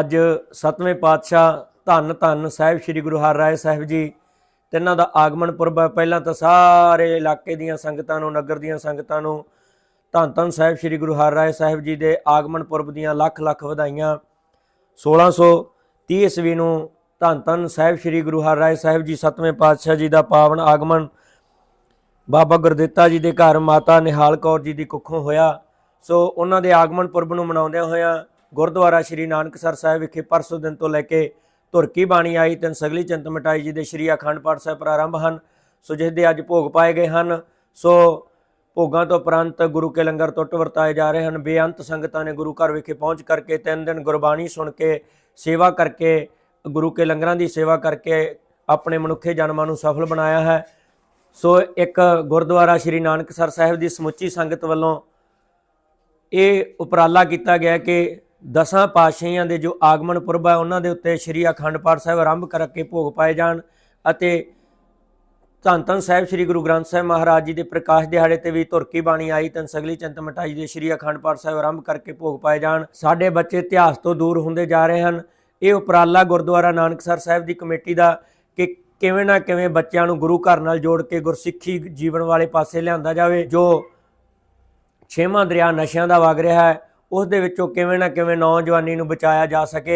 ਅੱਜ ਸਤਵੇਂ ਪਾਤਸ਼ਾਹ ਧੰਨ ਧੰਨ ਸਾਹਿਬ ਸ੍ਰੀ ਗੁਰੂ ਹਰਿਰਾਏ ਸਾਹਿਬ ਜੀ ਤਿੰਨਾਂ ਦਾ ਆਗਮਨ ਪੁਰਬ ਹੈ। ਪਹਿਲਾਂ ਤਾਂ ਸਾਰੇ ਇਲਾਕੇ ਦੀਆਂ ਸੰਗਤਾਂ ਨੂੰ, ਨਗਰ ਦੀਆਂ ਸੰਗਤਾਂ ਨੂੰ ਧੰਨ ਧੰਨ ਸਾਹਿਬ ਸ੍ਰੀ ਗੁਰੂ ਹਰਿਰਾਏ ਸਾਹਿਬ ਜੀ ਦੇ ਆਗਮਨ ਪੁਰਬ ਦੀਆਂ ਲੱਖ ਲੱਖ ਵਧਾਈਆਂ। 1630 ਈਸਵੀ ਨੂੰ ਧੰਨ ਧੰਨ ਸਾਹਿਬ ਸ੍ਰੀ ਗੁਰੂ ਹਰਿਰਾਏ ਸਾਹਿਬ ਜੀ ਸਤਵੇਂ ਪਾਤਸ਼ਾਹ ਜੀ ਦਾ ਪਾਵਨ ਆਗਮਨ ਬਾਬਾ ਗੁਰਦਿੱਤਾ ਜੀ ਦੇ ਘਰ ਮਾਤਾ ਨਿਹਾਲ ਕੌਰ ਜੀ ਦੀ ਕੁੱਖੋਂ ਹੋਇਆ। ਸੋ ਉਹਨਾਂ ਦੇ ਆਗਮਨ ਪੁਰਬ ਨੂੰ ਮਨਾਉਂਦਿਆਂ ਹੋਇਆਂ ਗੁਰਦੁਆਰਾ ਸ਼੍ਰੀ ਨਾਨਕਸਰ ਸਾਹਿਬ ਵਿਖੇ ਪਰਸੋਂ ਦਿਨ ਤੋਂ ਲੈ ਕੇ ਧੁਰਕੀ ਬਾਣੀ ਆਈ, ਤਿੰਨ ਸਗਲੀ ਚੰਤ ਮਟਾਈ ਜੀ ਦੇ ਸ਼੍ਰੀ ਅਖੰਡ ਪਾਠ ਸਾਹਿਬ ਪ੍ਰਾਰੰਭ ਹਨ। ਸੋ ਜਿਸ ਦੇ ਅੱਜ ਭੋਗ ਪਾਏ ਗਏ ਹਨ, ਸੋ ਭੋਗਾਂ ਤੋਂ ਉਪਰੰਤ ਗੁਰੂ ਕੇ ਲੰਗਰ ਟੁੱਟ ਵਰਤਾਏ ਜਾ ਰਹੇ ਹਨ। ਬੇਅੰਤ ਸੰਗਤਾਂ ਨੇ ਗੁਰੂ ਘਰ ਵਿਖੇ ਪਹੁੰਚ ਕਰਕੇ ਤਿੰਨ ਦਿਨ ਗੁਰਬਾਣੀ ਸੁਣ ਕੇ, ਸੇਵਾ ਕਰਕੇ, ਗੁਰੂ ਕੇ ਲੰਗਰਾਂ ਦੀ ਸੇਵਾ ਕਰਕੇ ਆਪਣੇ ਮਨੁੱਖੇ ਜਨਮਾਂ ਨੂੰ ਸਫਲ ਬਣਾਇਆ ਹੈ। ਸੋ ਇੱਕ ਗੁਰਦੁਆਰਾ ਸ਼੍ਰੀ ਨਾਨਕਸਰ ਸਾਹਿਬ ਦੀ ਸਮੁੱਚੀ ਸੰਗਤ ਵੱਲੋਂ ਇਹ ਉਪਰਾਲਾ ਕੀਤਾ ਗਿਆ ਕਿ ਦਸਾਂ ਪਾਤਸ਼ਾਹੀਆਂ ਦੇ ਜੋ ਆਗਮਨ ਪੁਰਬ ਹੈ, ਉਹਨਾਂ ਦੇ ਉੱਤੇ ਸ਼੍ਰੀ ਅਖੰਡ ਪਾਠ ਸਾਹਿਬ ਆਰੰਭ ਕਰਕੇ ਭੋਗ ਪਾਏ ਜਾਣ ਅਤੇ ਧੰਨ ਧੰਨ ਸਾਹਿਬ ਸ੍ਰੀ ਗੁਰੂ ਗ੍ਰੰਥ ਸਾਹਿਬ ਮਹਾਰਾਜ ਜੀ ਦੇ ਪ੍ਰਕਾਸ਼ ਦਿਹਾੜੇ ਤੇ ਵੀ ਧੁਰਕੀ ਬਾਣੀ ਆਈ ਤਨ ਸਗਲੀ ਚੰਤ ਮਟਾਈ ਦੇ ਸ਼੍ਰੀ ਅਖੰਡ ਪਾਠ ਸਾਹਿਬ ਆਰੰਭ ਕਰਕੇ ਭੋਗ ਪਾਏ ਜਾਣ। ਸਾਡੇ ਬੱਚੇ ਇਤਿਹਾਸ ਤੋਂ ਦੂਰ ਹੁੰਦੇ ਜਾ ਰਹੇ ਹਨ। ਇਹ ਉਪਰਾਲਾ ਗੁਰਦੁਆਰਾ ਨਾਨਕਸਰ ਸਾਹਿਬ ਦੀ ਕਮੇਟੀ ਦਾ ਕਿ ਕਿਵੇਂ ਨਾ ਕਿਵੇਂ ਬੱਚਿਆਂ ਨੂੰ ਗੁਰੂ ਘਰ ਨਾਲ ਜੋੜ ਕੇ ਗੁਰਸਿੱਖੀ ਜੀਵਨ ਵਾਲੇ ਪਾਸੇ ਲਿਆਂਦਾ ਜਾਵੇ, ਜੋ ਛੇਵਾਂ ਦਰਿਆ ਨਸ਼ਿਆਂ ਦਾ ਵਗ ਰਿਹਾ ਹੈ। ਉਸ ਦੇ ਵਿੱਚੋਂ ਕਿਵੇਂ ਨਾ ਕਿਵੇਂ ਨੌਜਵਾਨੀ ਨੂੰ ਬਚਾਇਆ ਜਾ ਸਕੇ।